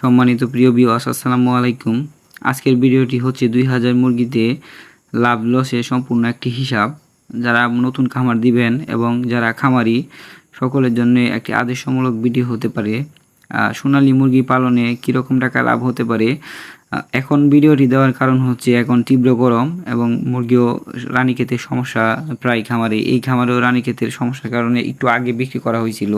সম্মানিত প্রিয় বিওয়াস আসসালামু আলাইকুম। আজকের ভিডিওটি হচ্ছে দুই হাজার মুরগিতে লাভ লসে সম্পূর্ণ একটি হিসাব। যারা নতুন খামার দিবেন এবং যারা খামারি, সকলের জন্য একটি আদেশমূলক ভিডিও হতে পারে। সোনালি মুরগি পালনে কীরকম টাকা লাভ হতে পারে? এখন ভিডিওটি দেওয়ার কারণ হচ্ছে এখন তীব্র গরম এবং মুরগিও রানী ক্ষেতের সমস্যা, প্রায় খামারে। এই খামারেও রানী ক্ষেতের সমস্যার কারণে একটু আগে বিক্রি করা হয়েছিল।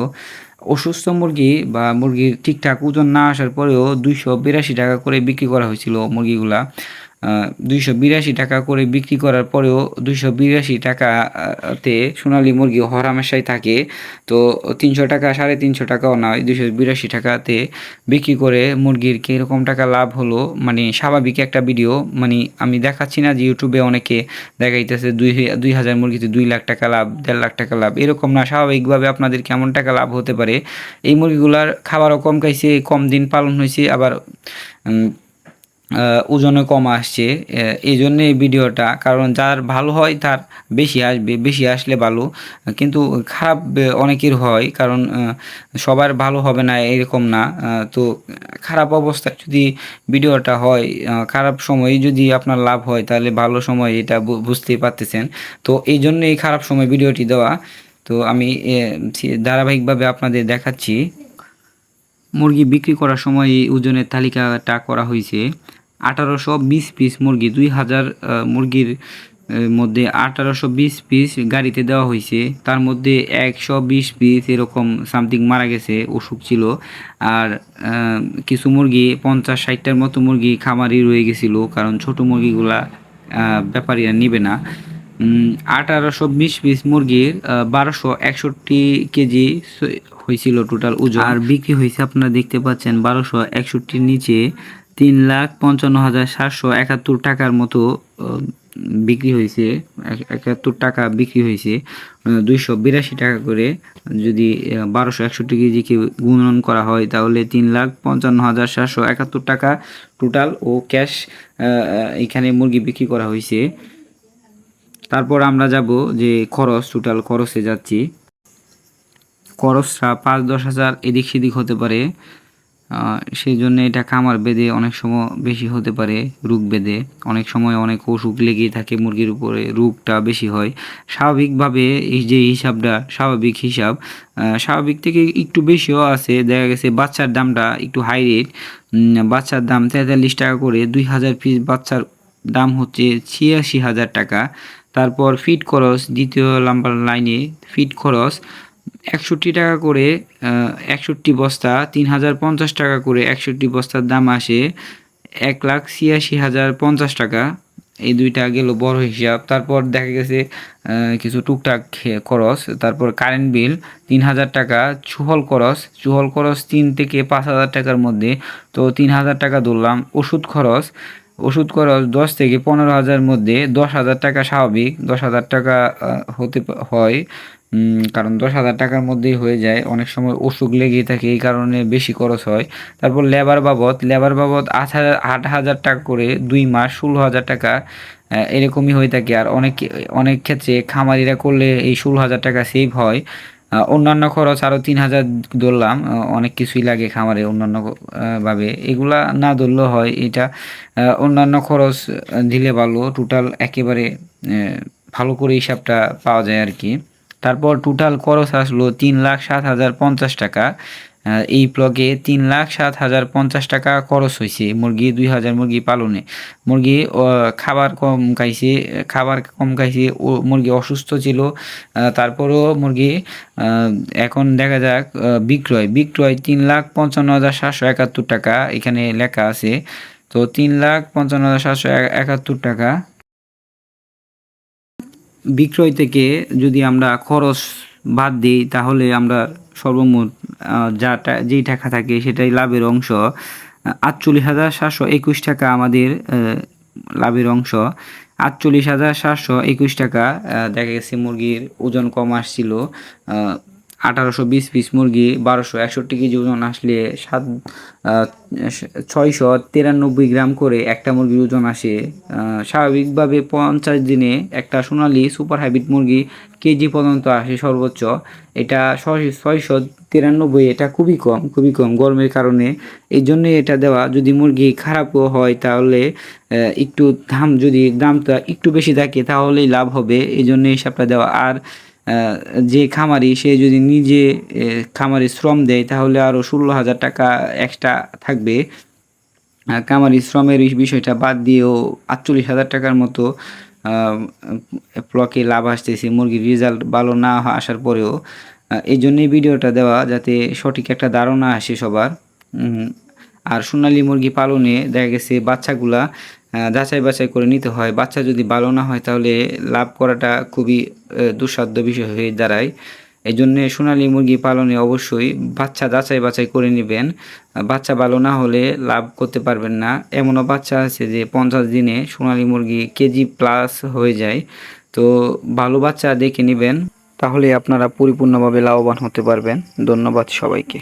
অসুস্থ মুরগি বা মুরগির ঠিকঠাক ওজন না আসার পরেও দুইশো বিরাশি টাকা করে বিক্রি করা হয়েছিল মুরগিগুলা। দুইশো বিরাশি টাকা করে বিক্রি করার পরেও দুইশো বিরাশি টাকাতে সোনালী মুরগি হরামেশাই থাকে। তো তিনশো টাকা, সাড়ে তিনশো টাকাও নয়, দুইশো বিরাশি টাকাতে বিক্রি করে মুরগির কীরকম টাকা লাভ হলো মানে স্বাভাবিক একটা ভিডিও। মানে আমি দেখাচ্ছি না যে ইউটিউবে অনেকে দেখাইতেছে দুই দুই হাজার মুরগিতে দুই লাখ টাকা লাভ, দেড় লাখ টাকা লাভ, এরকম না। স্বাভাবিকভাবে আপনাদের কেমন টাকা লাভ হতে পারে। এই মুরগিগুলার খাবারও কম খাইছে, কম দিন পালন হয়েছে আবার ওজনে কম আসছে এই জন্য এই ভিডিওটা, কারণ যার ভালো হয় তার বেশি আসবে, বেশি আসলে ভালো। কিন্তু খারাপ অনেকের হয়, কারণ সবার ভালো হবে না, এরকম না। তো খারাপ অবস্থায় যদি ভিডিওটা হয় খারাপ সময়ে যদি আপনার লাভ হয়, তাহলে ভালো সময় এটা বুঝতেই পারতেছেন। তো এই জন্য এই খারাপ সময় ভিডিওটি দেওয়া। তো আমি ধারাবাহিকভাবে আপনাদের দেখাচ্ছি। মুরগি বিক্রি করার সময় এই ওজনের তালিকাটা করা হয়েছে। আঠারোশো বিশ পিস মুরগি, দুই হাজার মুরগির মধ্যে আঠারোশো বিশ পিস গাড়িতে দেওয়া হয়েছে তার মধ্যে একশো বিশ পিস এরকম সামথিং মারা গেছে, অসুখ ছিল। আর কিছু মুরগি, পঞ্চাশ, ষাটটার মতো মুরগি খামারি রয়ে গেছিল, কারণ ছোট মুরগিগুলা ব্যাপারীরা নিবে না। আঠারোশো বিশ পিস মুরগির বারোশো একষট্টি কেজি হয়েছিল টোটাল ওজন। আর বিক্রি হয়েছে আপনারা দেখতে পাচ্ছেন, বারোশো একষট্টির নিচে তিন লাখ পঞ্চান্ন হাজার সাতশো একাত্তর টাকার মতো বিক্রি হয়েছে। একাত্তর টাকা বিক্রি হয়েছে দুইশো বিরাশি টাকা করে। যদি বারোশো একষট্টি কেজিকে গুণন করা হয়, তাহলে তিন লাখ পঞ্চান্ন হাজার সাতশো একাত্তর টাকা টোটাল ও ক্যাশ এখানে মুরগি বিক্রি করা হয়েছে। তারপর আমরা যাব যে খরচ টোটাল খরচে যাচ্ছি। খরচটা পাঁচ দশ হাজার এদিক সেদিক হতে পারে। সেই জন্য এটা খামার বেঁধে অনেক সময় বেশি হতে পারে, রোগ বেঁধে। অনেক সময় অনেক অসুখ লেগেই থাকে মুরগির উপরে, রোগটা বেশি হয়। স্বাভাবিকভাবে এই যে হিসাবটা, স্বাভাবিক হিসাব স্বাভাবিক থেকে একটু বেশিও আছে। দেখা গেছে বাচ্চার দামটা একটু হাই রেট বাচ্চার দাম তেতাল্লিশ টাকা করে, দুই হাজার পিস বাচ্চার দাম হচ্ছে ছিয়াশি হাজার টাকা। তারপর ফিট খরচ, দ্বিতীয় নাম্বার লাইনে ফিট খরচ একষট্টি টাকা করে একষট্টি বস্তা, তিন হাজার পঞ্চাশ টাকা করে একষট্টি বস্তার দাম আসে এক লাখ ছিয়াশি হাজার পঞ্চাশ টাকা। এই দুইটা গেল বড় হিসাব। তারপর দেখা গেছে কিছু টুকটাক খরচ। তারপর কারেন্ট বিল তিন হাজার টাকা চুহল খরচ। চুহল খরচ তিন থেকে পাঁচ হাজার টাকার মধ্যে। তো তিন হাজার টাকা ধরলাম ওষুধ খরচ। ওষুধ খরচ দশ থেকে পনেরো হাজার মধ্যে। দশ হাজার টাকা স্বাভাবিক। দশ হাজার টাকা হতে হয়। কারণ দশ হাজার টাকার মধ্যেই হয়ে যায়। অনেক সময় অসুখ লেগেই থাকে, এই কারণে বেশি খরচ হয়। তারপর লেবার বাবদ লেবার বাবদ আট হাজার আট হাজার টাকা করে দুই মাস ষোলো হাজার টাকা এরকমই হয়ে থাকে। আর অনেক অনেক ক্ষেত্রে খামারিরা করলে এই ষোলো হাজার টাকা সেভ হয়। অন্যান্য খরচ আরও তিন হাজার ধরলাম। অনেক কিছুই লাগে খামারে অন্যান্য ভাবে। এগুলা না ধরলেও হয় এটা। অন্যান্য খরচ দিলে ভালো। টোটাল একেবারে ভালো করে হিসাবটা পাওয়া যায় আর কি। তারপর টোটাল খরচ আসলো তিন লাখ সাত হাজার পঞ্চাশ টাকা। এই ব্লগে তিন লাখ সাত হাজার পঞ্চাশ টাকা খরচ হয়েছে মুরগি, দুই হাজার মুরগি পালনে। মুরগি খাবার কম খাইছে, খাবার কম খাইছে, ও মুরগি অসুস্থ ছিল তারপরও মুরগি এখন দেখা যাক বিক্রয়। বিক্রয় তিন লাখ পঞ্চান্ন হাজার সাতশো একাত্তর টাকা, এখানে লেখা আছে। তো তিন লাখ পঞ্চান্ন হাজার সাতশো একাত্তর টাকা বিক্রয় থেকে যদি আমরা খরচ বাদ দিই, তাহলে আমরা সর্বমোট যা যেই টাকা থাকে সেটাই লাভের অংশ। আটচল্লিশ হাজার সাতশো একুশ টাকা আমাদের লাভের অংশ। আটচল্লিশ হাজার সাতশো একুশ টাকা দেখা গেছে মুরগির ওজন কম আসছিল। আঠারোশো বিশ পিস মুরগি, বারোশো একষট্টি কেজি ওজন আসলে সাত ছয়শো তিরানব্বই গ্রাম করে একটা মুরগির ওজন আসে। স্বাভাবিকভাবে পঞ্চাশ দিনে একটা সোনালি সুপার হাইব্রিড মুরগি কেজি পর্যন্ত আসে সর্বোচ্চ। এটা ছয়- ছয়শো তিরানব্বই, এটা খুবই কম খুবই কম গরমের কারণে। এই জন্যই এটা দেওয়া। যদি মুরগি খারাপও হয় তাহলে একটু দাম, যদি দামটা একটু বেশি থাকে তাহলেই লাভ হবে। এই জন্য হিসাবটা দেওয়া। আর যে খামারি, সে যদি নিজে খামারে শ্রম দেয়, তাহলে আরও ষোলো হাজার টাকা এক্সট্রা থাকবে। কামারি শ্রমের বিষয়টা বাদ দিয়েও আটচল্লিশ হাজার টাকার মতো প্লকে লাভ আসতেছে, মুরগির রেজাল্ট ভালো না আসার পরেও। এই জন্যই ভিডিওটা দেওয়া, যাতে সঠিক একটা ধারণা আসে সবার। আর সোনালী মুরগি পালনে দেখা গেছে বাচ্চাগুলা যাচাই বাছাই করে নিতে হয়। বাচ্চা যদি ভালো না হয় তাহলে লাভ করাটা খুবই দুঃসাধ্য বিষয় হয়ে দাঁড়ায়। এই জন্যে সোনালী মুরগি পালনে অবশ্যই বাচ্চা যাচাই বাছাই করে নেবেন। বাচ্চা ভালো না হলে লাভ করতে পারবেন না। এমনও বাচ্চা আছে যে পঞ্চাশ দিনে সোনালী মুরগি কেজি প্লাস হয়ে যায়। তো ভালো বাচ্চা দেখে নেবেন, তাহলে আপনারা পরিপূর্ণভাবে লাভবান হতে পারবেন। ধন্যবাদ সবাইকে।